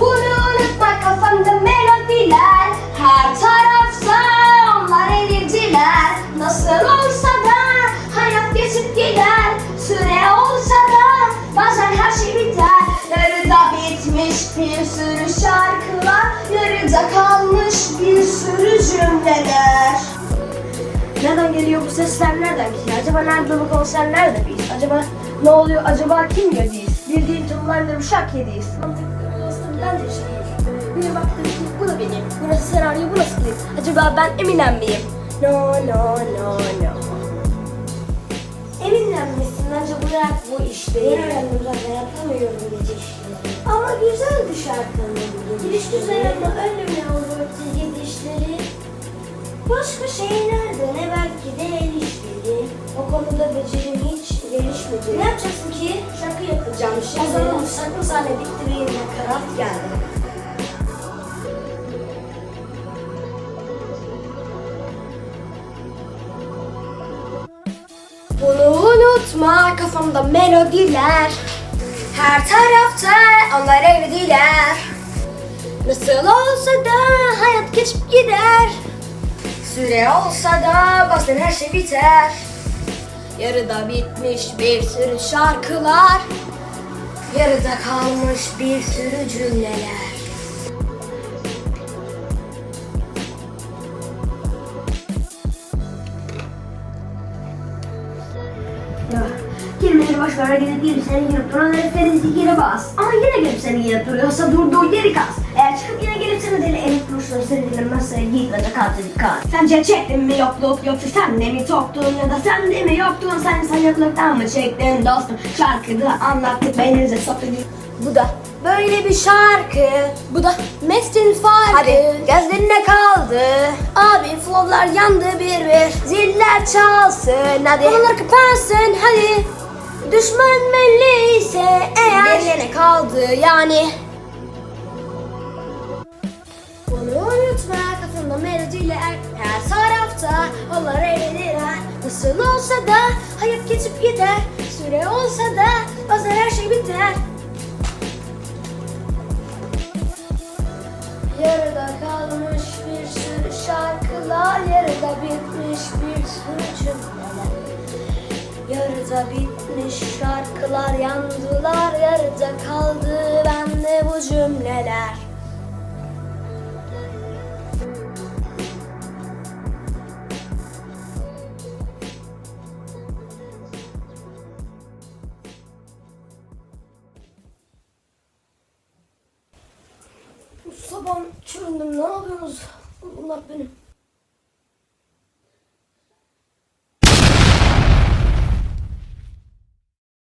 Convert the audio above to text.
Bunu unutma kafamda melodiler Her tarafta onlar erirdiler Nasıl olsa da hayat geçip gider Süre olsa da bazen her şey biter Yarıda bitmiş bir sürü şarkılar Yarıda kalmış bir sürü cümleler Nereden geliyor bu sesler nereden ki? Acaba nerede bu konser nerede biz? Acaba ne oluyor? Acaba kim gözüyüz? Bildiğin tımlarla uşak yediyiz. Ben de işte bir baktım ki bu da benim. Burası senaryo burası klip. Acaba ben Eminem miyim? No no no no. Eminem misin? Bence bırak bu işleri. Ben zaten yapamıyorum gece işleri. Ama güzel bir şarkı. Gidiş güzel ama öyle mi olur gidişleri? Başka şey bitti ve yine karat geldi. Bunu unutma kafamda melodiler. Her tarafta onlar evdiler Nasıl olsa da hayat geçip gider. Süre olsa da bazen her şey biter. Yarıda bitmiş bir sürü şarkılar Yarıda kalmış bir sürü cümleler kelimeleri boş ver gidip girip seni girip buraları seni geri bas. Ama yine gelip seni girip duruyorsa durduğu yeri kas. Eğer çıkıp yine gelip seni deli elip kuruşları seni dinlemezse gitmece kaldı dikkat. Sence çektin mi yokluk yoksa sen de mi toktun ya da sen de mi yoktun sen sen yokluktan mı çektin dostum şarkıda anlattık beyninize soktuk. Bu da böyle bir şarkı. Bu da Mesut'un farkı. Hadi gözlerine kaldı. Abi flowlar yandı bir bir. Ziller çalsın hadi. Konular kapansın hadi. Düşman belli ise eğer. Geriye kaldı yani. Kafamda melodiler Her tarafta onlar eğlenirler Nasıl olsa da hayat geçip gider. Süre olsa da bazen her şey biter. Yarıda kalmış bir sürü şarkılar Yarıda bitmiş bir sürü cümleler. Yarıda bitmiş şarkılar yandılar Yarıda kaldı bende bu cümleler Sabah çüründüm ne yapıyorsunuz? Bunlar benim.